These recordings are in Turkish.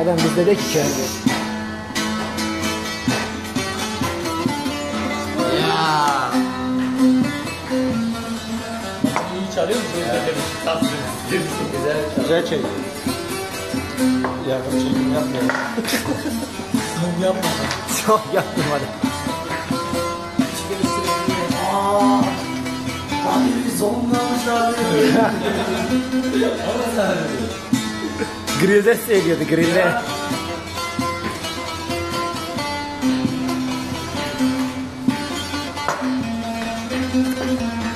Adam bizde de ki kendi. Ya. İyi çalıyor musun? Tatlı. Güzel. Güzel çekiyor. Yakın çekim yapmıyor. Mum yapma. Çok yaptım hadi. Abi zonlamış abi. Grilde seviyordu grilde.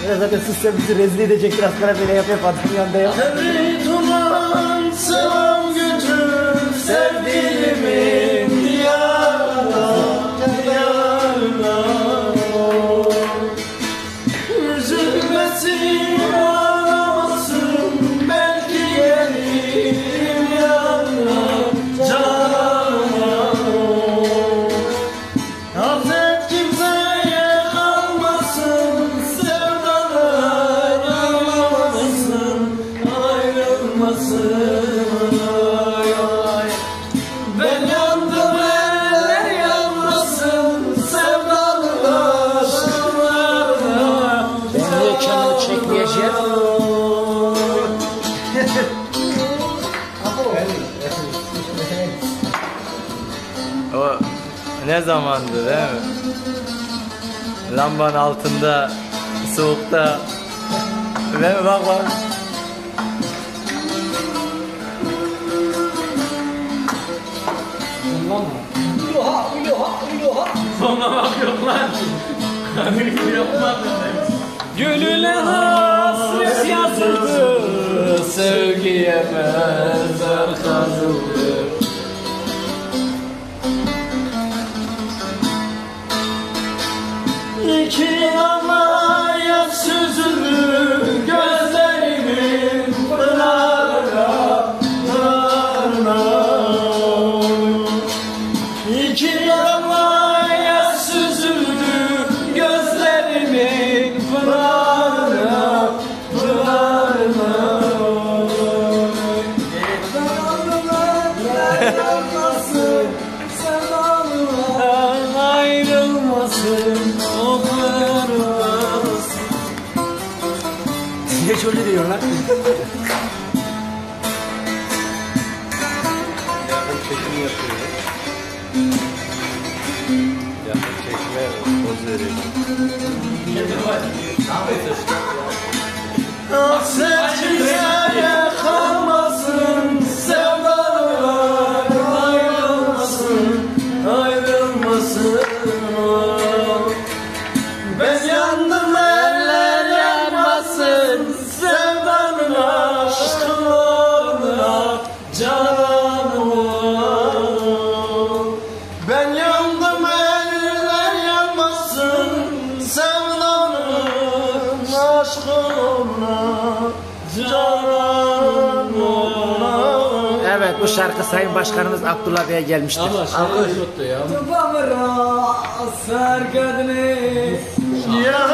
Ya zaten sussa bizi rezil edecektir aslında böyle yap yap adam yanında yap. Duman selam götür O ne zamandı değil mi? Lambanın altında, soğukta. Ve bak bak. Uloha uloha uloha. Sonlamak yok lan. Hani yapmadım. Gönüle hasret yazıldı, sevgiye benzer kazıldı. Ayrılmasın, sevdalılar ayrılmasın, okurmasın. Niye şöyle diyor lan? Yakın çekim yapıyor. Yakın çekime poz veriyor. Hasret kimseye kalmasın, Evet bu şarkı Sayın Başkanımız Abdullah Bey'e gelmiştir. Ama şey tuttu ya. Babara sargadne Ya